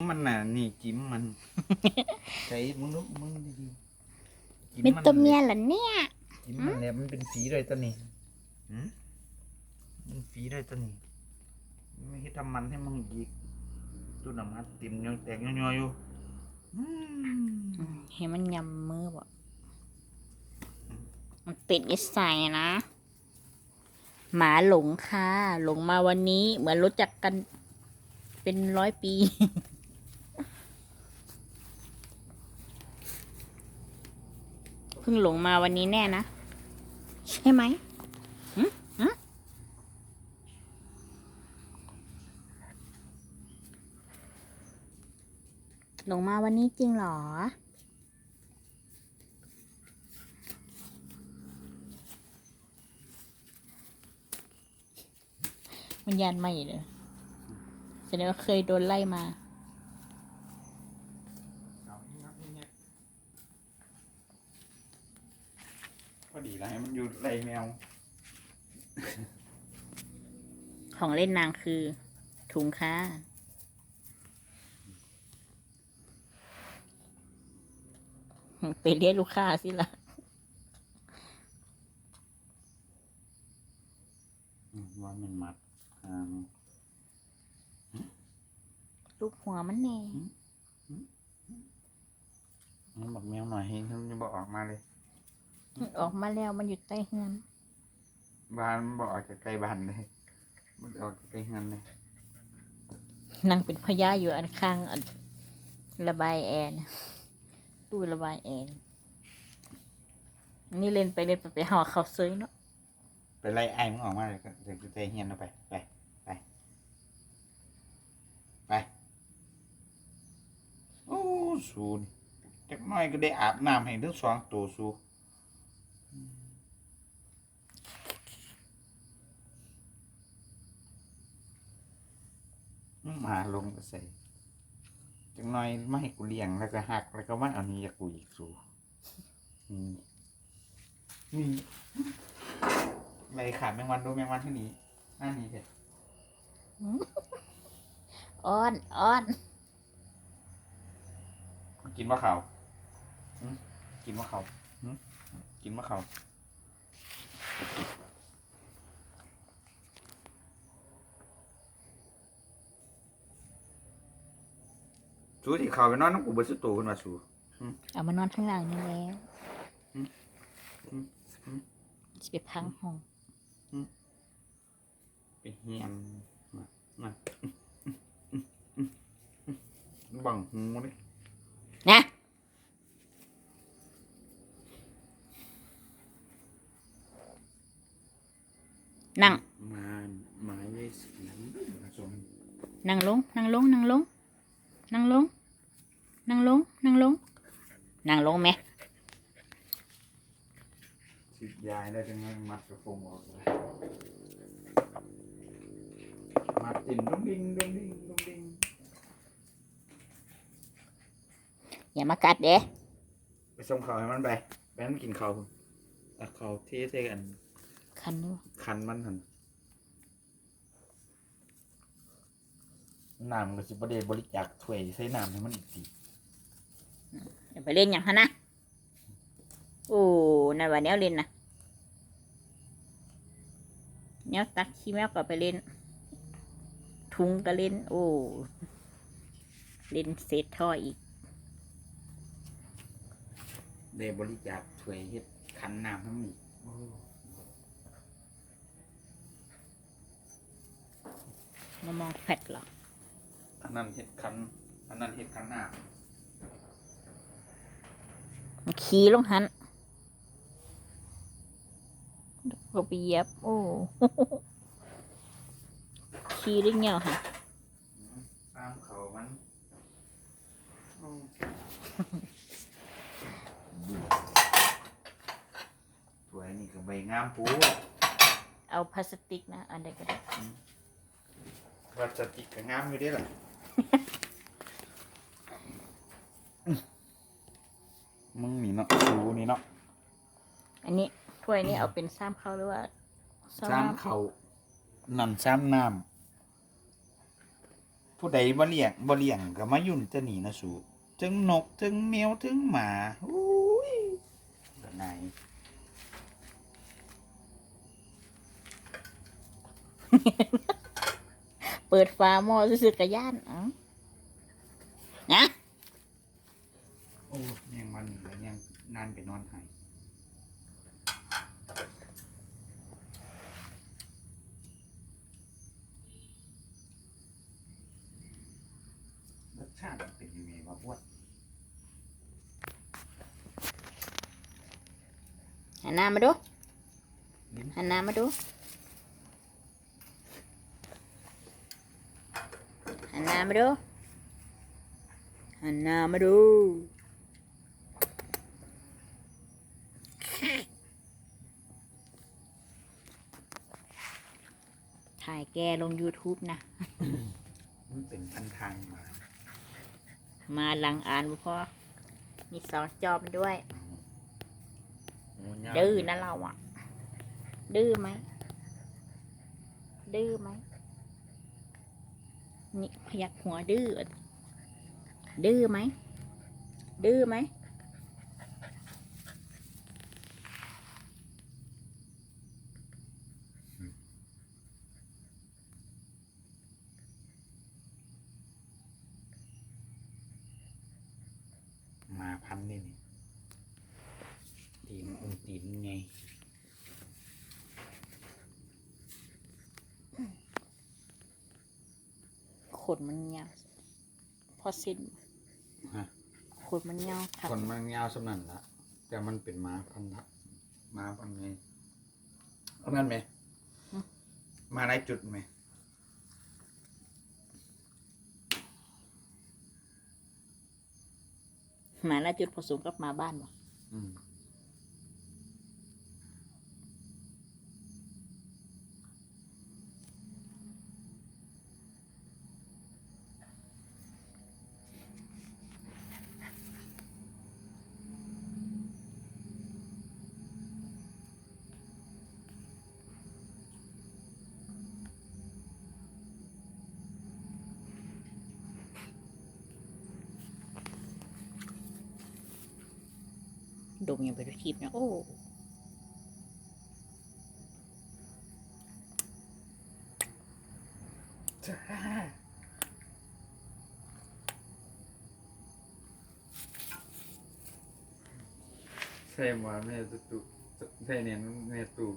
มันน่ะนี่จิ้มมันใส่มึงลูกมึงดีๆจิ้เป็นตัวเมียเหรอเนี่ย จิ้มมันเนี่ยมันเป็นฝีเลยตัวนี้หืมมันฝีเลยตัวนี้ไม่ให้ทำมันให้มึงอีกตัวน้ำมันติ่มยังแตกยังยอยอยู่อืมอืมเห็นมันยำมือบ่มันติดนิสัยนะ หมาหลงค่ะ หลงมาวันนี้ เหมือนรู้จักกันเป็นร้อยปี พิ่งหลงมาวันนี้แน่นะ ใช่ไหมหึหึหลงมาวันนี้จริงเหรอ มันยันไม่เลยแสดงว่าเคยโดนไล่มาเอางับนี่เนี่ย พอดีแล้วให้มันอยู่ไรแมว ของเล่นนางคือถุงค่ะไปเรียกลูกค้าสิละอืมว่ามันมัดอ่าลูกหัวมันแน่มันบอกแมวหน่อยให้มันบอกออกมาเลย มันออกมาแล้วมันอยู่ใต้เฮือนบ้านมันบอกออกจากไกลบ้านเลยมันออกจากไกลเงินเลยนางเป็นพญาอยู่อันข้างอันระบายแอร์นะตู้ระบายแอร์นี่เล่นไปเล่นไปไปห่อเขาเซยเนาะไปไล่ไอ้มึงออกมาเลยก็เดี๋ยวจะใจเฮียนเอาไปไปไปไปโอ้สูนจักหน้อยก็ได้อาบน้ำให้ทั้งสองตัวสู มมาลงก็ใส่จักหน้อยไม่ให้กูเลี้ยงแล้วก็หักแล้วก็มันเอานี้จากกูอีกสูนี่นี่อะไรขาดแมงวันดูแมงวันที่นี้หน้านี้เด็ดอ้อนอ้อนกินมะเขาหึกินมะเขาหึกินมะเขา สูที่เขาไปนอนน้ำกูเบิดสุดโตขึ้นมาสูเอามานอนข้างหลังนี่แล้วอืมอืมอืมจะไปพังห้องไปเฮียนมามาบังหูเลยนะนั่งมาหมายเลขสีผสมนั่งลง นั่งลง นั่งลง นั่งลง นั่งลง นั่งลง นั่งลงไหมฉีดยาได้จังไงมัดกระโปรงออกเลยมัดติ่นดุ้งดิงดุ้งดิงดุ้งดิงอย่ามากัดเด้ไปส่งเขาวให้มันไปไปให้มันกินเขาวเอาเขาวเทใส่กันคันนู้คันมันหันน้ำก็สิบประเดบริจาคถ้วยใส่น้ำให้มันอีกที อย่าไปเล่นอย่างฮะนะ โอ้นั่นว่าแนวเล่นนะแนวตักขี้แมวก็ไปเล่น ทุงก็เล่น โอ้ เล่นเศษท่ออีกเดบริจาคถ้วยเฮ็ดคันน้ำให้มันอีกโอ้มามองแฟดเหรออันนั้นเฮ็ดคันอันนั้นเฮ็ดคันน้ำมัน ขี่ลงหันก็ไปเหยียบโอ้ขี่ได้เงี้ยวค่ะตามเขามันโอ้ถ้วยนี่ก็ใบงามปูเอาพลาสติกนะ อันใดก็ได้พลาสติกก็งามอยู่เด้ล่ะ มึงนี่เนาะสูนี่เนาะอันนี้ถ้วยนี้เอาเป็นซ้ำเข้าหรือว่าซ้ำเขานั่นซ้ำน้ผู้ใดบ่เลี้ยงบ่เลี้ยงก็มายุ่นจะหนีนะสูถึงนกถึงแมวถึงหมาอุ้ยก็นายเปิดฟ้าหม้อซื้อๆกระย่านเอ๋อนะ โอ้ยังมันแล้วยังนานไปนอนหายรส ชาติมันเป็นยังไงวะอ้วนหันหน้ามาดูลิ้นหันหน้ามาดูหันหน้ามาดูหันหน้ามาดูถ่ายแกลง YouTube นะ มันเป็นพันทางมา มาหลังอ่านบ่พอมีสองจอมด้วยโอ้ยากดื้อนะเราอะ ดื้อไหม ดื้อไหม นี่พยักหัวดื้อ ดื้อไหม ดื้อไหม มาพันนี่นี่ตีนองตีนไง ข นมันยาวพอสิ้นฮะขนมันยาวถักคนมันยาวสำนันละแต่มันเป็นม้าพันธะม้าพันไงเอานั่นไหมมาได้จุดไหมหมาละจุดผสมกับหมาบ้านวะอืม ดมยังไปดูคลิปนะ โอ้ใช่มาแม่ตู้ใช่เนี่ยแม่ตู่